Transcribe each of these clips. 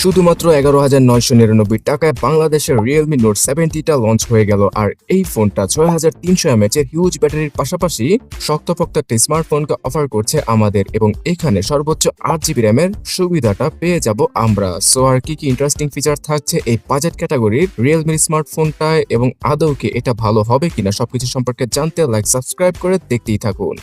শুধুমাত্র এগারো হাজার নয়শো নিরানব্বই টাকায় বাংলাদেশের রিয়েলমি নোট সেভেন্টিটা লঞ্চ হয়ে গেল। আর এই ফোনটা ছয় হাজার তিনশো এমএচ এর হিউজ ব্যাটারির পাশাপাশি শক্তপোক্ত একটা স্মার্টফোনকে অফার করছে আমাদের এবং এখানে সর্বোচ্চ আট জিবি র্যামের সুবিধাটা পেয়ে যাব আমরা। সো আর কি কি ইন্টারেস্টিং ফিচার থাকছে এই বাজেট ক্যাটাগরির রিয়েলমি স্মার্টফোনটায় এবং আদৌ কি এটা ভালো হবে কিনা সবকিছু সম্পর্কে জানতে লাইক সাবস্ক্রাইব করে দেখতেই থাকুন।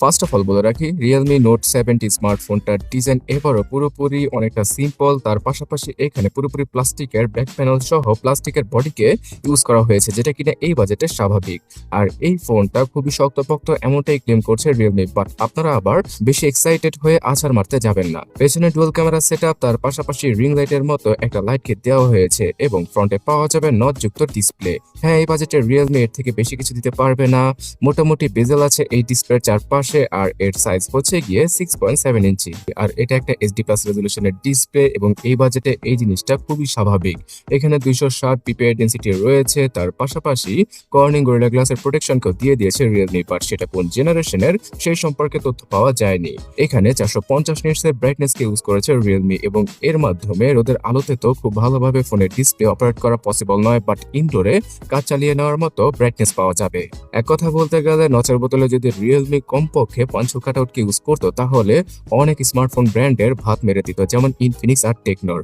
ফার্স্ট অফ অল বলে রাখি রিয়েলমি নোট সেভেন্টি স্মার্টফোনটার ডিজাইন এবারও পুরোপুরি অনেকটা সিম্পল তার পাশাপাশি এখানে পুরোপুরি প্লাস্টিকের ব্যাক প্যানেল সহ প্লাস্টিকের বডিকে ইউজ করা হয়েছে, যেটা কিনা এই বাজেটে স্বাভাবিক। আর এই ফোনটা খুবই শক্তপোক্ত, এমনটাই ক্লেম করছে রিয়েলমি বাট আপনারা আবার বেশি এক্সাইটেড হয়ে আছাড় মারতে যাবেন না। পেছনে ডুয়াল ক্যামেরা সেট তার পাশাপাশি রিং লাইটের মতো একটা লাইট কিট দেওয়া হয়েছে, এবং ফ্রন্টে পাওয়া যাবে নট যুক্ত ডিসপ্লে হ্যাঁ এই বাজেটে রিয়েলমি এর থেকে বেশি কিছু দিতে পারবে না। মোটামুটি বেজেল আছে এই ডিসপ্লের চারপাশে। আর এর সাইজ হচ্ছে গিয়ে সিক্স পয়েন্ট সেভেন ইঞ্চি আর এটা একটা এইচডি প্লাস রেজলিউশনের ডিসপ্লে এবং এই বাজেটে এই জিনিসটা খুবই স্বাভাবিক। এখানে দুইশো ষাট পিপিআই ডেন্সিটি রয়েছে, তার পাশাপাশি কর্নিং গোরিলা গ্লাসের প্রোটেকশনকেও দিয়ে দিয়েছে রিয়েলমি বাট সেটা কোন জেনারেশনের সেই সম্পর্কে তথ্য পাওয়া যায়নি। এখানে চারশো পঞ্চাশ নিটসের ব্রাইটনেসকে ইউজ করেছে রিয়েলমি এবং এর মাধ্যমে রোদের আলোতে তো খুব ভালোভাবে ফোনের ডিসপ্লে অপারেট করা পসিবল নয় বাট ইনডোরে কাজ চালিয়ে নেওয়ার মতো ব্রাইটনেস পাওয়া যাবে। এক কথা বলতে গেলে নচের বোতলে যদি রিয়েলমি কমপক্ষে কাটআউট কাটআউটকে ইউজ করতো, তাহলে অনেক স্মার্টফোন ব্র্যান্ডের ভাত মেরে দিত, যেমন ইনফিনিক্স আর টেকনোর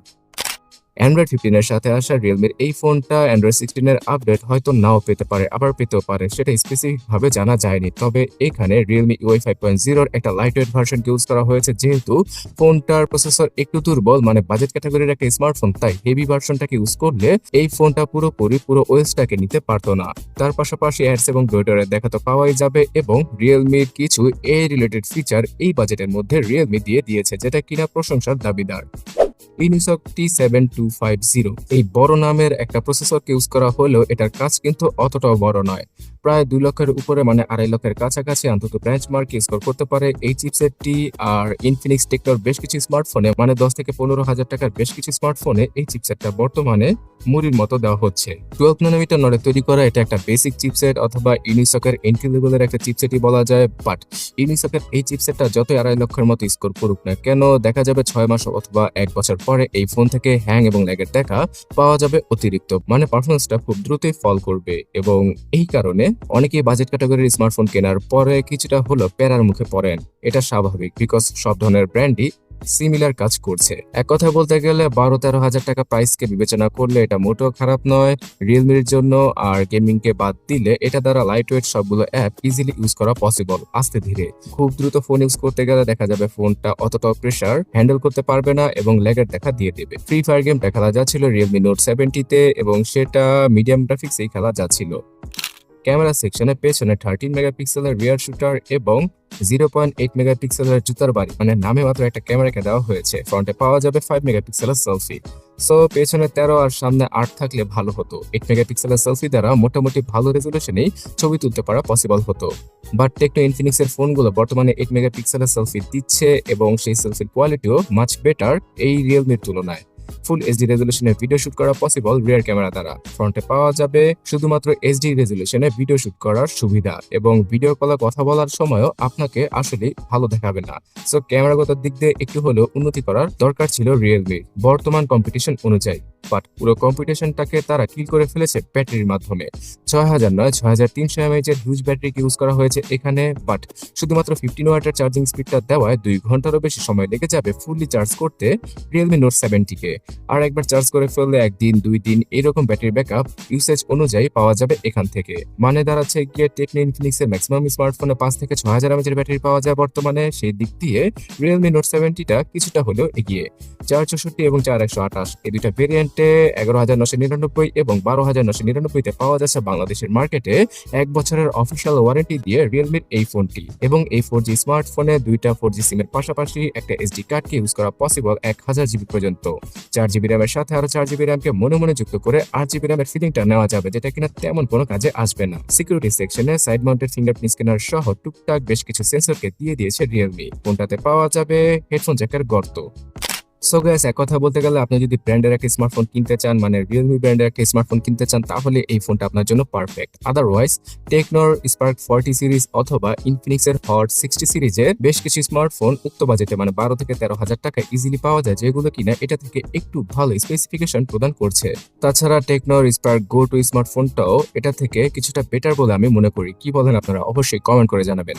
অ্যান্ড্রয়েড ফিফটিনের সাথে আসা রিয়েলমির এই ফোনটা অ্যান্ড্রয়েড সিক্সটিনের আপডেট হয়তো নাও পেতে পারে, আবার পেতেও পারে, সেটা স্পেসিফিক ভাবে জানা যায়নি। তবে এখানে রিয়েলমি ইউআই ফাইভ পয়েন্ট জিরোর একটা লাইট ওয়েট ভার্সনকে ইউজ করা হয়েছে, যেহেতু ফোনটার প্রসেসর একটু দুর্বল মানে বাজেট ক্যাটাগরির একটা স্মার্টফোন তাই হেভি ভার্সনটাকে ইউজ করলে এই ফোনটা পুরোপুরি পুরো ওয়েস্টটাকে নিতে পারতো না। তার পাশাপাশি অ্যাডস এবং ডোয়েটারের দেখা তো পাওয়াই যাবে এবং রিয়েলমির কিছু এ রিলেটেড ফিচার এই বাজেটের মধ্যে রিয়েলমি দিয়ে দিয়েছে, যেটা কিনা প্রশংসার দাবিদার। ইনিসক T seven two five zero এই বড় নামের একটা প্রসেসরকে ইউজ করা হলেও এটার কাজ কিন্তু অতটাও বড় নয়। প্রায় দুই লক্ষের উপরে মানে আড়াই লক্ষের কাছাকাছি, অন্তত ব্রাঞ্চ মার্ক স্কোর করতে পারে এই চিপসেটটি আর ইনফিনিক্স টেকনোর বেশ কিছু স্মার্টফোনে মানে দশ থেকে পনেরো হাজার টাকার বেশ কিছু স্মার্টফোনে এই চিপসেটটা বর্তমানে মুড়ির মতো দেওয়া হচ্ছে। টুয়েলভ নানোমিটার নড়ে তৈরি করা, এটা একটা বেসিক চিপসেট অথবা ইউনিসকের এন্ট্রি লেভেলের একটা চিপসেটই বলা যায় বাট ইউনিসকের এই চিপসেটটা যতই আড়াই লক্ষের মতো স্কোর করুক না কেন, দেখা যাবে ছয় মাস অথবা এক বছর পরে এই ফোন থেকে হ্যাং এবং ল্যাগের দেখা পাওয়া যাবে অতিরিক্ত মানে পারফরমেন্সটা খুব দ্রুতই ফল করবে। এবং এই কারণে অনেকেই বাজেট ক্যাটাগরির স্মার্টফোন কেনার পরে কিছুটা হলো প্যারার মুখে পড়েন। এটা স্বাভাবিক বিকজ সব ধরনের ব্র্যান্ডই সিমিলার কাজ করছে। এক কথা বলতে গেলে বারো তেরো হাজার টাকা প্রাইসকে বিবেচনা করলে এটা মোটেও খারাপ নয়। রিয়েলমির জন্য আর গেমিং কে বাদ দিলে এটা দ্বারা লাইট ওয়েট সবগুলো অ্যাপ ইজিলি ইউজ করা পসিবল আস্তে ধীরে। খুব দ্রুত ফোন ইউজ করতে গেলে দেখা যাবে ফোনটা অতটা প্রেশার হ্যান্ডেল করতে পারবে না এবং ল্যাগের দেখা দিয়ে দেবে। ফ্রি ফায়ার গেমটা খেলা যাচ্ছিল রিয়েলমি নোট সেভেন্টিতে এবং সেটা মিডিয়াম গ্রাফিক্সেই খেলা যাচ্ছিল। ক্যামেরা সেকশনে পেছনে থার্টিন মেগাপিক্সেলের রিয়ার শুটার এবং জিরো পয়েন্ট এইট মেগাপিক্সেলের জুতার বাড়ি মানে নামে মাত্র একটা ক্যামেরাকে দেওয়া হয়েছে। ফ্রন্টে পাওয়া যাবে ফাইভ মেগাপিক্সেলের সেলফি সো পেছনে তেরো আর সামনে আট থাকলে ভালো হতো। এইট মেগাপিক্সেলের সেলফি দ্বারা মোটামুটি ভালো রেজলিউশনেই ছবি তুলতে পারা পসিবল হতো। বাট টেকনো ইনফিনিক্সের ফোনগুলো বর্তমানে এইট মেগাপিক্সেলের সেলফি দিচ্ছে এবং সেই সেলফির কোয়ালিটিও মাছ বেটার এই রিয়েলমির তুলনায়। ফুল এইচডি রেজলিউশনে ভিডিও শুট করা পসিবল রিয়ার ক্যামেরা দ্বারা। ফ্রন্টে পাওয়া যাবে শুধুমাত্র এইচডি রেজলিউশনে ভিডিও শুট করার সুবিধা এবং ভিডিও কলে কথা বলার সময়ও আপনাকে আসলে ভালো দেখাবে না। সো ক্যামেরাগত দিক দিয়ে একটু হলেও উন্নতি করার দরকার ছিল রিয়েলমি বর্তমান কম্পিটিশন অনুযায়ী। বাট পুরো কম্পিটিশনটাকে তারা কিল করে ফেলেছে ব্যাটারির মাধ্যমে। ছয় হাজার নয়, ছয় হাজার তিনশো এমএইচ এর হিউজ ব্যাটারি ইউজ করা হয়েছে এখানে, বাট শুধুমাত্র ফিফটিন ওয়াটের চার্জিং স্পিডটা দেওয়ায় দুই ঘন্টারও বেশি সময় লেগে যাবে ফুললি চার্জ করতে রিয়েলমি নোট সেভেনটিকে আর একবার চার্জ করে ফেললে একদিন, দুই দিন এরকম ব্যাটারি ব্যাকআপ ইউসেজ অনুযায়ী পাওয়া যাবে এখান থেকে। মানে দাঁড়াচ্ছে গিয়ে টেকনো ইনফিনিক্সের ম্যাক্সিমাম স্মার্টফোনে পাঁচ থেকে ছয় হাজার এমএচের ব্যাটারি পাওয়া যায় বর্তমানে। সেই দিক দিয়ে রিয়েলমি নোট সেভেন্টিটা কিছুটা হলেও এগিয়ে। চার চৌষট্টি এবং চার একশো আঠাশ, এই দুইটা ভেরিয়েন্টে এগারো হাজার নশো নিরানব্বই এবং বারো হাজার নশো নিরানব্বইতে পাওয়া যাচ্ছে বাংলাদেশের মার্কেটে এক বছরের অফিসিয়াল ওয়ারেন্টি দিয়ে রিয়েলমির এই ফোনটি। এবং এই ফোর জি স্মার্টফোনে দুইটা ফোর জি সিমের পাশাপাশি একটা এসডি কার্ডকে ইউজ করা পসিবল এক হাজার জিবি পর্যন্ত। চার জিবি র্যামের সাথে আরও চার জিবি র্যামকে মনে মনে যুক্ত করে আট জিবি র্যামের ফিলিংটা নেওয়া যাবে, যেটা কিনা তেমন কোনো কাজে আসবে না। সিকিউরিটি সেকশনে সাইড মাউন্টেড ফিঙ্গারপ্রিন্ট স্ক্যানার সহ টুকটাক বেশ কিছু সেন্সরকে দিয়ে দিয়েছে রিয়েলমি ফোনটাতে পাওয়া যাবে হেডফোন জ্যাকের গর্ত। সো গ্যাস এক কথা বলতে গেলে আপনি যদি ব্র্যান্ডের একটা স্মার্টফোন কিনতে চান মানে রিয়েলমি ব্র্যান্ডের একটা স্মার্টফোন কিনতে চান, তাহলে এই ফোনটা আপনার জন্য পারফেক্ট আদারওয়াইজ টেকনোর স্পার্ক ফর্টি সিরিজ অথবা ইনফিনিক্সের হট সিক্সটি সিরিজের বেশ কিছু স্মার্টফোন উক্ত বাজেটে মানে বারো থেকে তেরো হাজার টাকা ইজিলি পাওয়া যায়, যেগুলো কিনা এটা থেকে একটু ভালো স্পেসিফিকেশন প্রদান করছে। তাছাড়া টেকনোর স্পার্ক গো টু স্মার্টফোনটাও এটা থেকে কিছুটা বেটার বলে আমি মনে করি। কি বলেন আপনারা? অবশ্যই কমেন্ট করে জানাবেন।